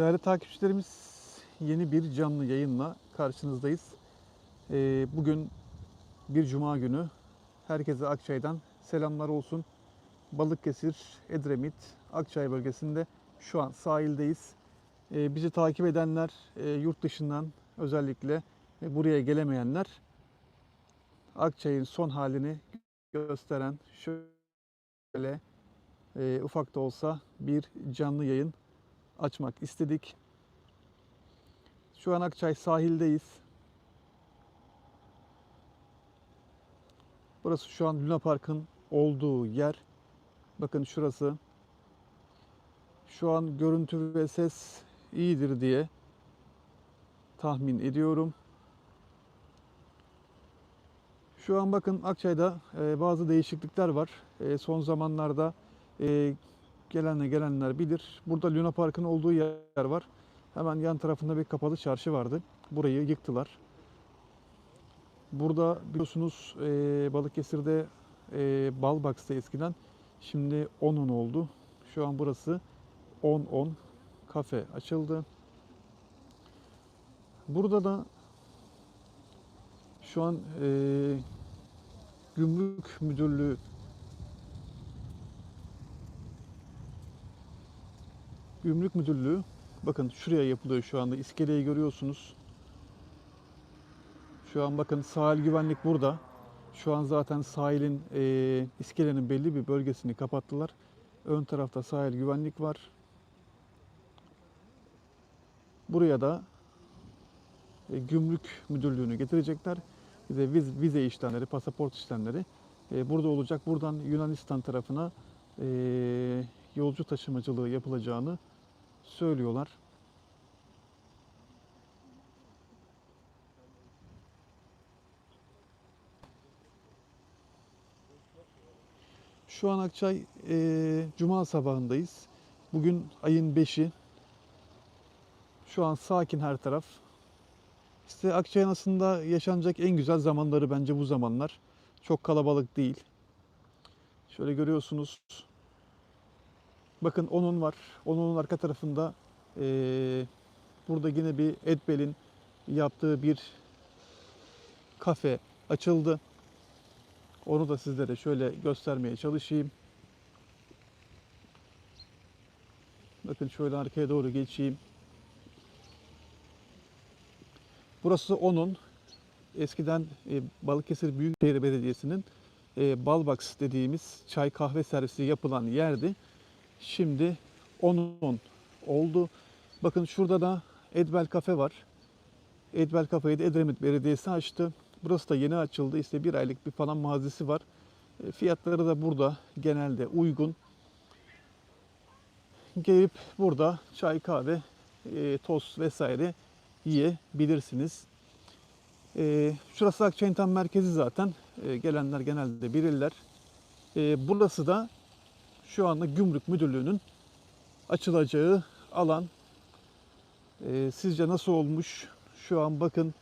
Değerli takipçilerimiz yeni bir canlı yayınla karşınızdayız. Ee, bugün bir cuma günü. Herkese Akçay'dan selamlar olsun. Balıkesir, Edremit, Akçay bölgesinde şu an sahildeyiz. Ee, bizi takip edenler e, yurt dışından özellikle e, buraya gelemeyenler Akçay'ın son halini gösteren şöyle e, ufak da olsa bir canlı yayın açmak istedik. Şu an Akçay sahildeyiz. Burası şu an Luna Park'ın olduğu yer. Bakın şurası. Şu an görüntü ve ses iyidir diye tahmin ediyorum. Şu an bakın Akçay'da e, bazı değişiklikler var. E, son zamanlarda e, gelenle gelenler bilir. Burada Luna Park'ın olduğu yer var. Hemen yan tarafında bir kapalı çarşı vardı. Burayı yıktılar. Burada biliyorsunuz e, Balıkesir'de e, Balbox'ta eskiden. Şimdi 10-10 oldu. Şu an burası 10-10 kafe açıldı. Burada da şu an e, Gümrük Müdürlüğü Gümrük Müdürlüğü bakın şuraya yapılıyor şu anda. İskeleyi görüyorsunuz. Şu an bakın sahil güvenlik burada. Şu an zaten sahilin e, iskelenin belli bir bölgesini kapattılar. Ön tarafta sahil güvenlik var. Buraya da e, gümrük müdürlüğünü getirecekler. Bize viz, vize işlemleri, pasaport işlemleri e, burada olacak. Buradan Yunanistan tarafına e, yolcu taşımacılığı yapılacağını söylüyorlar. Şu an Akçay e, Cuma sabahındayız. Bugün ayın 5'i. Şu an sakin her taraf. İşte Akçay'ın aslında yaşanacak en güzel zamanları bence bu zamanlar. Çok kalabalık değil. Şöyle görüyorsunuz. Bakın onun var. Onun arka tarafında eee, burada yine bir Edbel'in yaptığı bir kafe açıldı. Onu da sizlere şöyle göstermeye çalışayım. Bakın şöyle arkaya doğru geçeyim. Burası onun eskiden e, Balıkesir Büyükşehir Belediyesi'nin e, Balbox dediğimiz çay kahve servisi yapılan yerdi. Şimdi onun oldu. Bakın şurada da Edbel Kafe var. Edbel Kafe'yi de Edremit Belediyesi açtı. Burası da yeni açıldı. İşte bir aylık bir falan mazisi var. E, Fiyatları da burada genelde uygun. Gelip burada çay, kahve, e, tost vesaire yiyebilirsiniz. E, şurası Akçay'ın tam merkezi zaten. E, gelenler genelde bilirler. E, burası da şu anda Gümrük Müdürlüğü'nün açılacağı alan. E, sizce nasıl olmuş? Şu an bakın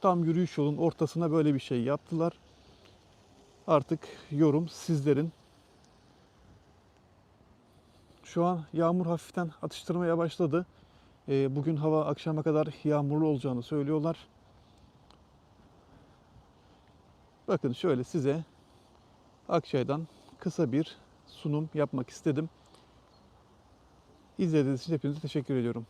tam yürüyüş yolun ortasına böyle bir şey yaptılar. Artık yorum sizlerin. Şu an yağmur hafiften atıştırmaya başladı. E, bugün hava akşama kadar yağmurlu olacağını söylüyorlar. Bakın şöyle size Akçay'dan kısa bir sunum yapmak istedim. İzlediğiniz için hepinize teşekkür ediyorum.